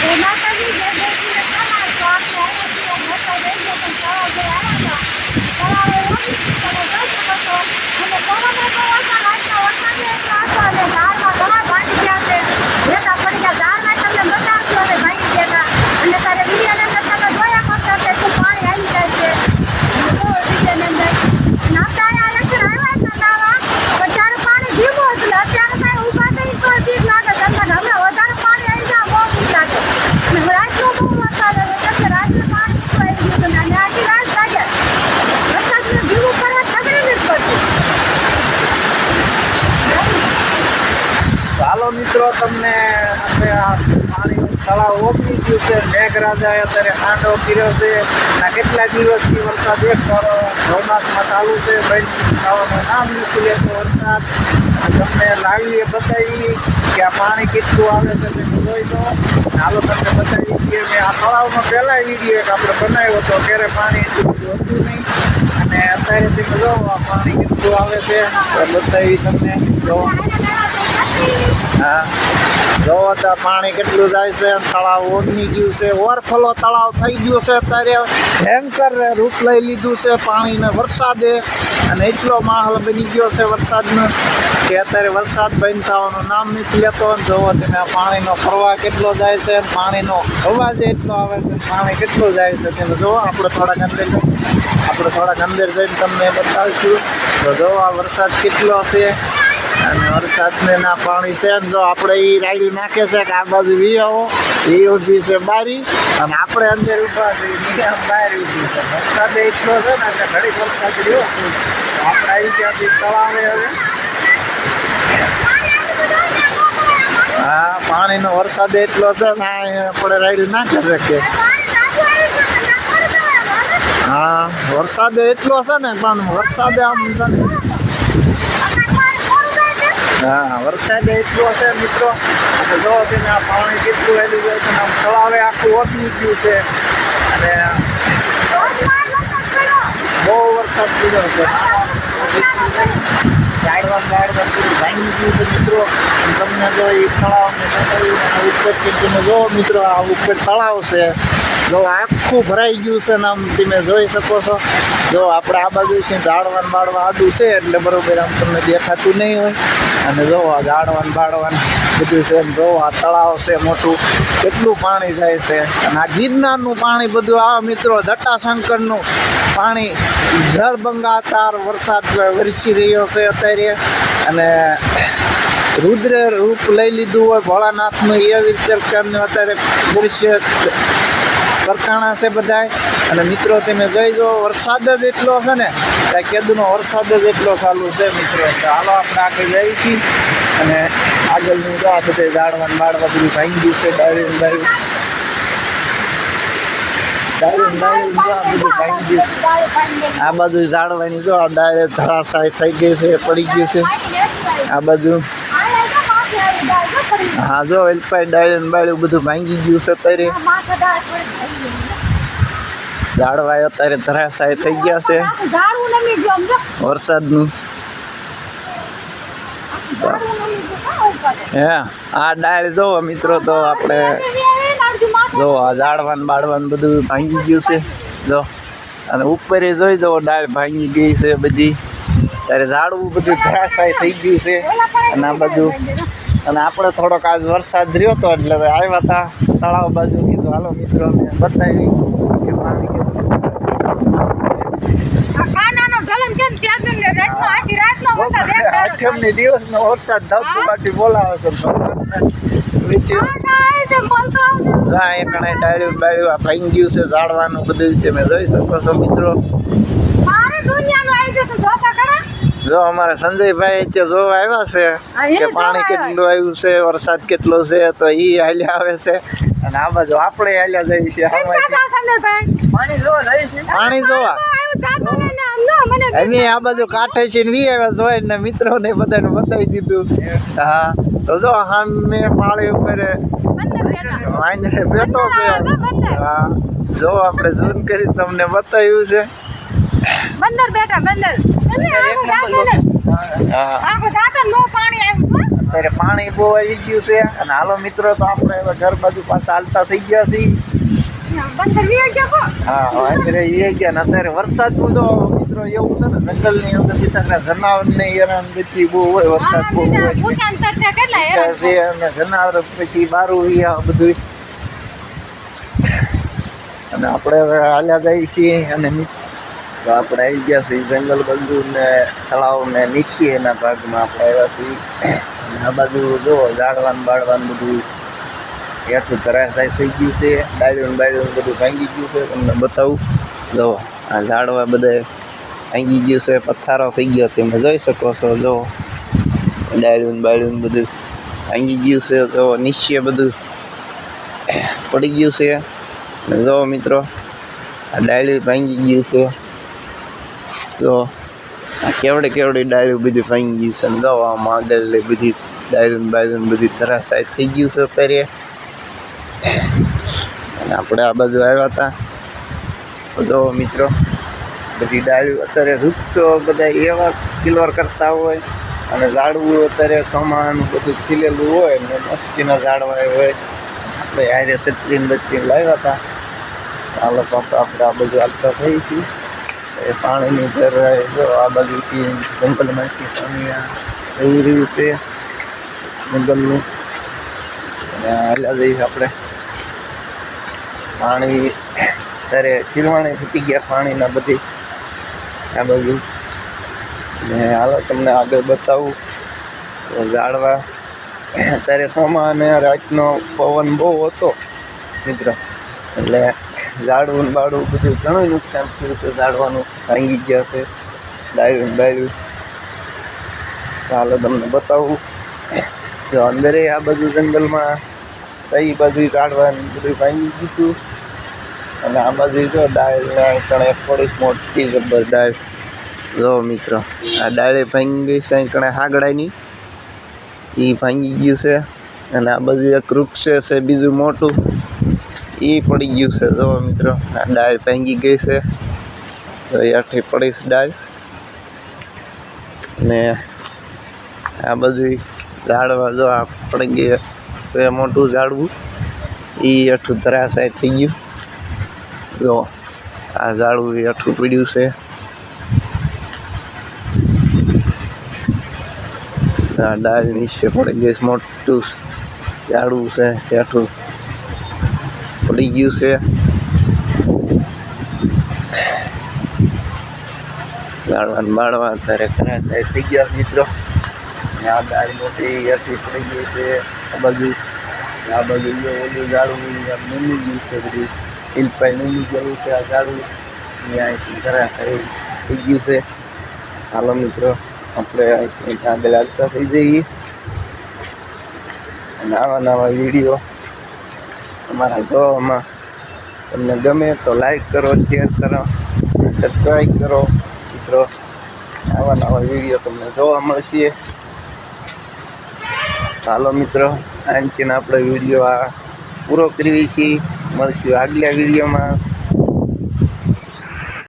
જય માતાજી જય દેવજીને પ્રણામ. તો આપણે અહીંયા છીએ મોટા રેડિયો પણ તળાવ જોઈ આવ્યા હતા. તળાવે ઓગણીસ તમે જોઈ શકો છો. અને પવનનો તો વરસાદ આજનો વરસાદ એટલો હતો અને ઝાડમાં ઘણા ભાંગી ગયા છે. ભેગા પડી ગયા. ઝાડમાં તમને બતાવશું અને ભાંગી ગયા હતા. અને તારે વિડીયોની અંદર તમે જોયા કરતા કે શું પાણી આવી જાય છે. અને બહુ વિડીયોની અંદર. અને આપણે અહીંયા લક્ષણ આવ્યા હતા નાવા. પણ ત્યારે પાણી ધીમું હતું. એટલે અત્યારે કાંઈ ઊભા થઈ તો બીક લાગે. તમને હવે વધારે પાણી આવી જાય બહુ બીક લાગે. અને રાતનો બહુ વરસાદ આવ્યો કેમ કે રાત્રે પાણી એટલું આવી ગયું હતું. અને આખી રાત જાગે. વરસાદનું ધીમું પડે તકલીફ જ પડતી. ચાલો મિત્રો તમને આપણે આ પાણીનું તળાવ ગયું છે. મેઘરાજાએ અત્યારે હાંડો કર્યો છે. આ કેટલા દિવસથી વરસાદ એક ભવનાથમાં ચાલુ છે. બંધ ખાવાનું નામ નીકળે છે વરસાદ. તમને લાવીએ બતાવી કે આ પાણી કેટલું આવે છે તમે જોઈ દો હાલો તમને બતાવી કે મેં આ તળાવમાં પહેલાં વીડિયો એક આપણે બનાવ્યો હતો. ત્યારે પાણી એટલું બધું હતું નહીં. અને અત્યારે તમે જો આ પાણી કેટલું આવે છે. બતાવી તમને. જો. હા. જોવો તો પાણી કેટલું જાય છે તળાવ ઓગની ગયું છે. ઓવરફ્લો તળાવ થઈ ગયું છે અત્યારે. ભયંકર રૂપ લઈ લીધું છે પાણીને વરસાદે. અને એટલો માહોલ બની ગયો છે વરસાદનો કે અત્યારે વરસાદ બંધ થવાનું નામ નથી લેતો. જોવો તેને પાણીનો પ્રવાહ કેટલો જાય છે પાણીનો અવાજ એટલો આવે છે. પાણી કેટલું જાય છે તેને જોવો. આપણે થોડાક અંદર આપણે થોડાક અંદર જઈને તમને બતાવીશું. તો જોવો આ વરસાદ કેટલો છે અને વરસાદને ના પાણી છે ને જો આપણે એ રાયડી નાખે છે કે આ બાજુ વી એ ઉઠી છે બારી, અને આપણે અંદર ઊભા છીએ બહાર ઉઠી છે. વરસાદ એટલો છે ને કે ઘડી વરસાદ રહ્યો. આપણે આવી ત્યાંથી તળાવે હવે. હા, પાણીનો વરસાદ એટલો છે ને આપણે રાયડી ના કરી શકીએ હા, વરસાદ એટલો છે ને, પણ વરસાદ આમ હા, વરસાદ એટલો છે મિત્રો. અને જો તમે આ પાણી કેટલું વહેલું જાય છે આમ તળાવે આખું ઓગળી ગયું છે. અને બહુ વરસાદ પડ્યો છે. ગયું મિત્રો. તમને જો એ તળાવને તમે જો મિત્રો, આ ઉપર તળાવ છે. જો આખું ભરાઈ ગયું છે ને આમ તમે જોઈ શકો છો. જો આપણે આ બાજુ છે ઝાડવાન બાળવા આડું છે, એટલે બરોબર આમ તમને દેખાતું નહીં હોય. અને જો આ ઝાડવાન બાળવાન બધું છે. જો આ તળાવ છે મોટું. કેટલું પાણી જાય છે. અને આ ગિરનારનું પાણી બધું આ મિત્રો જટાશંકરનું પાણી જળબંગાતાર વરસાદ વરસી રહ્યો છે અત્યારે. અને રુદ્ર રૂપ લઈ લીધું હોય ભોળાનાથનું એવી રીતે અત્યારે દૃશ્ય કરકાણા છે બધાય. અને મિત્રો, તમે જોઈ જો વરસાદ જ એટલો છે ને. કે કેદુનો વરસાદ જ એટલો ચાલુ છે મિત્રો. તો હાલો આપણે આગળ જઈ હતી અને આગળનું જો આ બધે ઝાડવાન બાળવા બધું ભાંગી ગયું છે ડાયરી ડાયરી આ બાજુ ઝાડવાની જો આ ડાળે ધરાશાય થઈ ગઈ છે, પડી ગયું છે. આ બાજુ હા, જો એલપાઈ ડાળીને બાળ્યું બધું ભાંગી ગયું છે અત્યારે ઝાડવા અત્યારે ધરાશાય થઈ ગયા છે. વરસાદનું? હે આ ડાળ જોવો મિત્રો તો આપણે જો આ ઝાડવાન બાળવાન બધું ભાંગી ગયું છે. જો અને ઉપર એ જોઈ જવો ડાળ ભાંગી ગઈ છે બધી. ત્યારે ઝાડવું બધું ધરાશાય થઈ ગયું છે. અને આ બધું અને આપણે થોડોક આજ વરસાદ રહ્યો તો એટલે આવ્યા હતા તળાવ બાજુ કીધું હાલો મિત્રો અમે બતાવી કે પાણી ને વરસાદ વરસાદ ધબધબાટી બોલાવે છે કણે ડાળ્યું બાળ્યું આ ગયું છે ઝાડવાનું બધું તમે જોઈ શકો છો મિત્રો. દુનિયાનું આવી જો અમારા સંજયભાઈ ત્યાં જોવા આવ્યા છે કે પાણી કેટલું આવ્યું છે વરસાદ કેટલો છે તો ઈ હાલ્યા આવે છે. અને આ બાજુ આપણે હાલ્યા જઈએ છીએ પાણી જોવા અમે આ બાજુ કાંઠે છે ને વી આવ્યા જોઈ ને બધાને બતાવી દીધું. હા તો જો સામે પાણી ઉપર વાંદરે બેઠો છે. હા જો આપણે ઝૂમ કરી તમને બતાવ્યું છે. બંદર બેઠા બંદર. અત્યારે પાણી બહુ આવી ગયું છે. અને હાલો મિત્રો તો આપણે હવે ઘર બાજુ પાછા હાલતા થઈ ગયા છીએ. હા અત્યારે એ ગયા ને અત્યારે તો મિત્રો એવું છે ને જંગલની અંદર બિચારા હેરાન ગતિ બહુ હોય વરસાદ બહુ હોય. છે અને જનાવર પછી બારું બધું. અને આપણે હવે હાલ્યા જઈએ છીએ અને તો આપણે આવી ગયા છીએ જંગલ બંધુ ને તળાવ ને નીચે એના ભાગમાં આપણે આવ્યા છીએ. આ બાજુ જો ઝાડવાન બાળવાન બધું હેઠું ધરાશાય થઈ ગયું છે. ડાળીઓને બાયડું બધું ભાંગી ગયું છે. તમને બતાવું. જો આ ઝાડવા બધા ભાંગી ગયું છે. પથ્થારો થઈ ગયો તમે જોઈ શકો છો. જો ડાયડું બાયડું બધું ભાંગી ગયું છે. તો નીચે બધું પડી ગયું છે. જો મિત્રો, આ ડાળી ભાંગી ગયું છે. જો આ કેવડે કેવડી ડાયરી બધી ભાંગી ગઈ છે ને જો આમાં આગળ બધી ડાયરી બાયરી બધી ધરાશાય થઈ ગયું છે અત્યારે. અને આપણે આ બાજુ આવ્યા હતા. બધો મિત્રો, બધી ડાયરી અત્યારે વૃક્ષો બધા એવા કિલોર કરતા હોય અને ઝાડવું અત્યારે સમાન બધું ખીલેલું હોય ને મસ્તીના ઝાડવા હોય. આપણે હારે સત્રીને બત્રીને લાવ્યા હતા. ચાલો લોકો આપણે આ બધું હાલતા થઈ છીએ એ પાણીની ભરાય જો આ બાજુથી જંગલમાંથી પાણી આવી રહ્યું છે, જંગલનું. અને હાલ્યા જઈએ આપણે. પાણી ત્યારે ચીરવાણી ફૂટી ગયા પાણીના બધી આ બાજુ. ને હાલો તમને આગળ બતાવું. તો ઝાડવા અત્યારે સોમા અને રાતનો પવન બહુ હતો, મિત્ર. એટલે ઝાડવું બાળવું બધું ઘણું નુકસાન થયું છે, ઝાડવાનું ભાંગી ગયા છે. ડાયું ડાયું ચાલો તમને બતાવું. જો અંદરે આ બાજુ જંગલમાં કઈ બાજુ કાઢવાનું બધું ભાંગી ગયું અને આ બાજુ જો ડાળ ને કણે થોડીક મોટી જબર ડાળ જો મિત્રો, આ ડાળે ભાંગી ગઈ છે કણે હાગડાની એ ભાંગી ગયું છે. અને આ બાજુ એક વૃક્ષ છે, બીજું મોટું. એ પડી ગયું છે. જો મિત્રો, આ ડાળ ભાંગી ગઈ છે. અહીંયાથી પડી છે ડાળ. ને આ બધું ઝાડવા જો આ પડી ગયા છે મોટું ઝાડવું. એ અઠું ધરાશાય થઈ ગયું. જો આ ઝાડવું એ અઠું પીડ્યું છે. આ ડાળ નીચે પડી ગઈ મોટું ઝાડવું છે, તે અઠું પડી ગયું છે. ઝાડવાને માળવા અત્યારે ઘણા ધરાશાય થઈ ગયા મિત્રો. આ ડાળ મોટી અઠી પડી ગઈ છે. આ બાજુ આ બાજુ ઓલું ઝાડું નમી ગયું છે બધું. હિલપાઈ નમી ગયું છે આ ઝાડું. ને ઘણા ધરાશાય થઈ ગયું છે. હાલો મિત્રો, આપણે અહીંથી આગળ આગતા થઈ જઈએ. અને આવા નવા વીડિયો તમારા જોવામાં તમને ગમે તો લાઈક કરો શેર કરો સબસ્ક્રાઈબ કરો. મિત્રો, આવા નવા વીડિયો તમને જોવા મળશે. હાલો મિત્રો આંચીને આપણે વીડિયો આ પૂરો કરીએ છીએ. મળશું આગલા વિડીયોમાં